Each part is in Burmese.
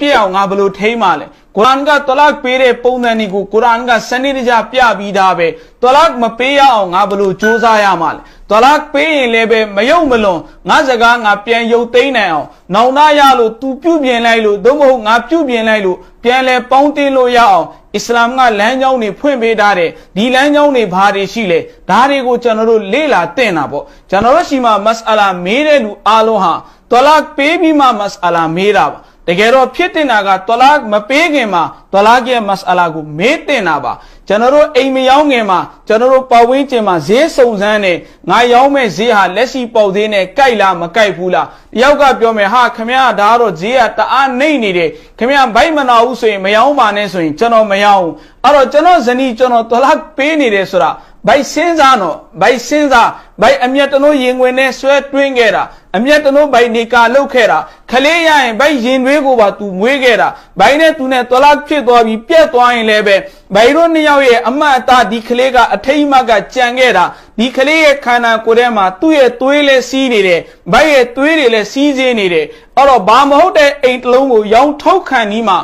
ပြည့်အောင်ငါဘယ်လိုထိမ့်မှလဲကုရ်အာန်ကတလတ်ပေးတဲ့ပုံစံတွေကိုကုရ်အာန်ကစနစ်တကျပြပြီးသားပဲတလတ်မပေးရအောင်ငါဘယ်လိုစူးစမ်းရမှလဲတလတ်ပေးရင်လည်းပဲမယုံမလွန်ငါစကားငါပြန်ယုတ်သိမ်းနိုင်အောင်နောင်နာရလို့ तू ပြုတ်ပြင်လိုက်လို့သို့မဟုတ်ငါပြုတ်ပြင်လိုက်လို့ပြန်လဲပေါင်းတင်လို့ရအောင်အစ္စလာမ်ကလမ်းကြောင်းတွေဖွင့်ပေးထားတယ်ဒီလမ်းကြောင်းတွေဘာတွေရှိလဲဒါတွေကိုကျွန်တော်တို့လေ့လာသင်တာပေါ့ကျွန်တော်တို့ရှိမှမစအလာမေးတဲ့လူအားလုံးဟာတလတ်ပေးပြီးမှမစအလာမေးတာပါ တကယ်တော့ဖြစ်တင်တာကတလာမပေးခင်မှာတလာရဲ့မစအလာကိုမေးတင်တာပါကျွန်တော်တို့အိမ်မရောက်ခင်မှာကျွန်တော်တို့ပတ်ဝန်းကျင်မှာဈေးစုံစမ်းနေငါရောက်မဲ့ဈေးဟာလက်ရှိပေါက်သေးနဲ့ကြိုက်လားမကြိုက်ဘူးလားတယောက်ကပြောမယ်ဟာခမရဒါကတော့ဈေးကတအားနှိမ့်နေတယ်ခမရဘိုက်မနာဘူးဆိုရင်မရောက်ပါနဲ့ဆိုရင်ကျွန်တော်မရောက်ဘူးအဲ့တော့ကျွန်တော်ဇနီးကျွန်တော်တလာပေးနေတယ်ဆိုတာ ဘိုက်စင်းစားတော့ဘိုက်စင်းစားဘိုက်အမျက်တနိုးရင်ဝင်နဲ့ဆွဲတွင်းခဲ့တာအမျက်တနိုးဘိုက်နေကာလုတ်ခဲ့တာခလေးရရင်ဘိုက်ရင်တွေးကိုပါသူမွေးခဲ့တာဘိုက်နဲ့သူနဲ့တလားဖြစ်သွားပြီးပြက်သွားရင်လည်းပဲဘိုက်တို့နှစ်ယောက်ရဲ့အမတ်အသားဒီခလေးကအထိတ်အမှတ်ကကြံခဲ့တာဒီခလေးရဲ့ခန္ဓာကိုယ်ထဲမှာသူ့ရဲ့သွေးလည်းစီးနေတယ်ဘိုက်ရဲ့သွေးတွေလည်းစီးစေးနေတယ်အဲ့တော့ဘာမဟုတ်တဲ့အိမ်တစ်လုံးကိုရောင်းထုတ်ခံနီးမှာ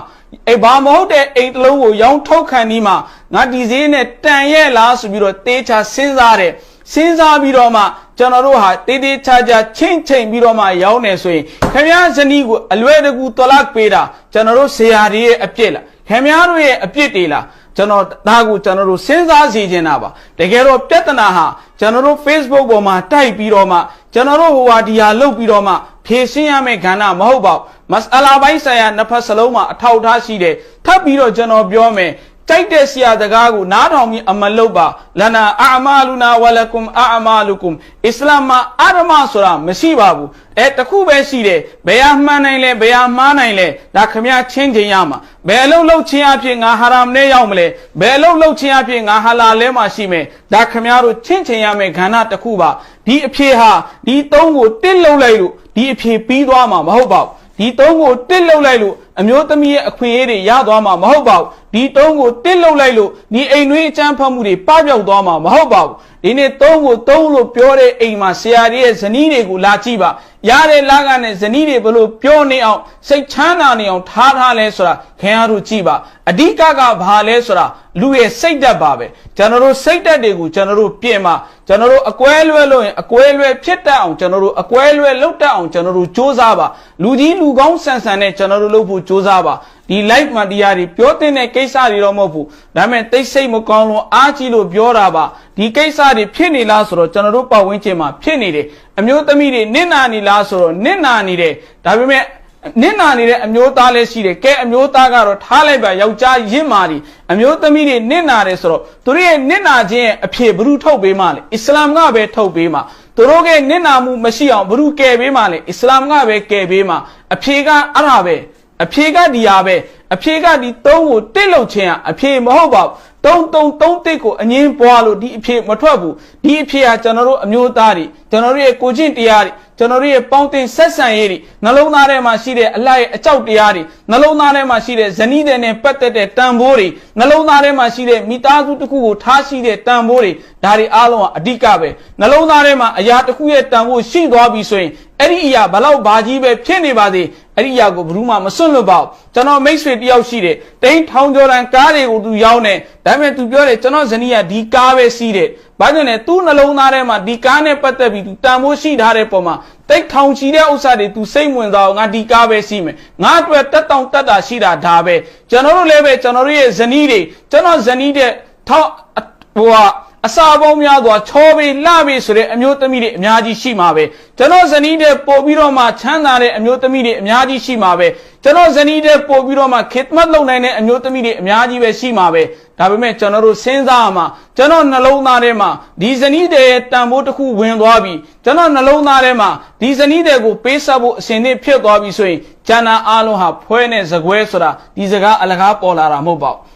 အေးဘာမဟုတ်တဲ့အိမ်တစ်လုံးကိုရောင်းထုတ်ခံနီးမှာ ငါဒီဈေးနဲ့တန်ရဲ့လားဆိုပြီးတော့တေးချစဉ်းစားတယ်စဉ်းစားပြီးတော့မှကျွန်တော်တို့ဟာတေးသေးချာချာချင်းချင်းပြီးတော့မှရောင်းနေဆိုရင်ခင်ဗျားဇနီးကိုအလွယ်တကူတလတ်ပေးတာကျွန်တော်တို့ဆရာတွေရဲ့အပြစ်လားခင်ဗျားတို့ရဲ့အပြစ်တွေလားကျွန်တော်ဒါကိုကျွန်တော်တို့စဉ်းစားစီခြင်းတာပါတကယ်တော့ပြဿနာဟာကျွန်တော်တို့ Facebook ပေါ်မှာတိုက်ပြီးတော့မှကျွန်တော်တို့ဟိုဟာဒီဟာလုတ်ပြီးတော့မှဖြည့်ရှင်းရမယ့်ကဏ္ဍမဟုတ်ပါဘူးမစအလာပိုင်းဆိုင်ရာနှစ်ဖက်စလုံးမှာအထောက်ထားရှိတယ်ထပ်ပြီးတော့ကျွန်တော်ပြောမယ် ကြိုက်တဲ့ဆရာတကားကိုနားထောင်ပြီးအမလုတ်ပါလနာအာမာလူနာဝလကုမ်အာမာလူကုမ်အစ္စလာမ်မှာအာရမဆိုတာမရှိပါဘူးအဲတခုပဲရှိတယ်ဘယ်ဟာမှန်နိုင်လဲဘယ်ဟာမှားနိုင်လဲဒါခမချင်းချင်းရမှာဘယ်အလုံးလှုပ်ချင်းအဖြစ်ငါဟာရမ်နဲ့ရောက်မလဲဘယ်အလုံးလှုပ်ချင်းအဖြစ်ငါဟာလာလဲမှာရှိမယ်ဒါခမတို့ချင်းချင်းရမယ်ခန္ဓာတစ်ခုပါဒီအဖြစ်ဟာဒီသုံးကိုတစ်လှုပ်လိုက်လို့ဒီအဖြစ်ပြီးသွားမှာမဟုတ်ပါဘူးဒီသုံးကိုတစ်လှုပ်လိုက်လို့ အမျိုးသမီးရဲ့အခွင့်အရေးတွေရသွားမှာမဟုတ်ပါဘူးဒီသုံးကိုတစ်လှုပ်လိုက်လို့ဒီအိမ်တွင်းအကျန်းဖတ်မှုတွေပပျောက်သွားမှာမဟုတ်ပါဘူး ဒီနေ့သုံးကိုသုံးလို့ပြောတဲ့အိမ်မှာဆရာကြီးရဲ့ဇနီးတွေကိုလာကြည့်ပါရတဲ့လကနဲ့ဇနီးတွေဘလို့ပြောနေအောင်စိတ်ချမ်းသာနေအောင်ထားထားလဲဆိုတာခင်ဗျားတို့ကြည့်ပါအဓိကကဘာလဲဆိုတာလူရဲ့စိတ်ဓာတ်ပါပဲကျွန်တော်တို့စိတ်ဓာတ်တွေကိုကျွန်တော်တို့ပြင်ပါကျွန်တော်တို့အကွဲလွဲလို့ရင်အကွဲလွဲဖြစ်တတ်အောင်ကျွန်တော်တို့အကွဲလွဲလုပ်တတ်အောင်ကျွန်တော်တို့စ조사ပါလူကြီးလူကောင်းဆန်ဆန်နဲ့ကျွန်တော်တို့လုပ်ဖို့စ조사ပါ ဒီ live မှာတရားတွေပြောတဲ့ကိစ္စတွေတော့မဟုတ်ဘူးဒါပေမဲ့တိတ်ဆိတ်မကောင်းလို့အားကြီးလို့ပြောတာပါဒီကိစ္စတွေဖြစ်နေလားဆိုတော့ကျွန်တော်တို့ပတ်ဝန်းကျင်မှာဖြစ်နေတယ်အမျိုးသမီးတွေနင့်နာနေလားဆိုတော့နင့်နာနေတယ်ဒါပေမဲ့နင့်နာနေတဲ့အမျိုးသားလည်းရှိတယ်ကဲအမျိုးသားကတော့ထားလိုက်ပါယောက်ျားရင့်မာဒီအမျိုးသမီးတွေနင့်နာတယ်ဆိုတော့သူတို့ရဲ့နင့်နာခြင်းရဲ့အဖြစ်ဘ ᱹ ထုတ်ပေးမှလေအစ္စလာမ်ကပဲထုတ်ပေးမှသူတို့ကနင့်နာမှုမရှိအောင်ဘ ᱹ ကယ်ပေးမှလေအစ္စလာမ်ကပဲကယ်ပေးမှအဖြေကအဲ့ဒါပဲ အဖြေကဒီဟာပဲအဖြေကဒီသုံးကိုတစ်လုံခြင်းอ่ะအဖြေမဟုတ်ပါဘူးသုံးသုံးသုံးတစ်ကိုအငင်းပွားလို့ဒီအဖြေမထွက်ဘူးဒီအဖြေဟာကျွန်တော်တို့အမျိုးသားတွေကျွန်တော်တို့ရဲ့ကိုချင်းတရားတွေကျွန်တော်တို့ရဲ့ပေါင်းတင်ဆက်ဆံရေးတွေနှလုံးသားထဲမှာရှိတဲ့အလိုက်ရဲ့အကြောက်တရားတွေနှလုံးသားထဲမှာရှိတဲ့ဇနီးတဲ့နဲ့ပတ်သက်တဲ့တန်ဖိုးတွေနှလုံးသားထဲမှာရှိတဲ့မိသားစုတစ်ခုကိုထားရှိတဲ့တန်ဖိုးတွေဒါတွေအားလုံးကအဓိကပဲနှလုံးသားထဲမှာအရာတစ်ခုရဲ့တန်ဖိုးရှိသွားပြီဆိုရင်အဲ့ဒီအရာဘလောက်ဘာကြီးပဲဖြစ်နေပါသေး အဲ့ဒီအရာကိုဘယ်သူမှမစွန့်လွတ်ပါဘူးကျွန်တော်မိတ်ဆွေတယောက်ရှိတယ်တိန်းထောင်ကျော်တန်ကားတွေကိုသူရောင်းတယ်ဒါပေမဲ့သူပြောတယ်ကျွန်တော်ဇနီးကဒီကားပဲစီးတယ်ဘာကြောင့်လဲသူ့နှလုံးသားထဲမှာဒီကားနဲ့ပတ်သက်ပြီးသူတန်ဖိုးရှိထားတဲ့ပုံမှာတိတ်ထောင်ချီတဲ့ဥစ္စာတွေ तू စိတ်ဝင်စားအောင်ငါဒီကားပဲစီးမယ်ငါအတွက်တက်တောင်တက်တာရှိတာဒါပဲကျွန်တော်တို့လည်းပဲကျွန်တော်တို့ရဲ့ဇနီးတွေကျွန်တော်ဇနီးတဲ့ထောက်ဟိုက အစာပေါင်းများစွာချောပေးလှပေးဆိုတဲ့အမျိုးသမီးတွေအများကြီးရှိမှာပဲကျွန်တော်ဇနီးတဲ့ပို့ပြီးတော့မှချမ်းသာတဲ့အမျိုးသမီးတွေအများကြီးရှိမှာပဲကျွန်တော်ဇနီးတဲ့ပို့ပြီးတော့မှခေတ်မတ်လုပ်နိုင်တဲ့အမျိုးသမီးတွေအများကြီးပဲရှိမှာပဲဒါပေမဲ့ကျွန်တော်တို့စဉ်းစားရမှာကျွန်တော်နှလုံးသားထဲမှာဒီဇနီးတဲ့တန်ဖိုးတစ်ခုဝင်သွားပြီကျွန်တော်နှလုံးသားထဲမှာဒီဇနီးတဲ့ကိုပေးဆက်ဖို့အစဉ်နဲ့ဖြစ်သွားပြီဆိုရင်ကျန်တာအလုံးဟာဖွဲနဲ့ဇကွဲဆိုတာဒီစကားအလကားပေါ်လာတာမဟုတ်ပါဘူး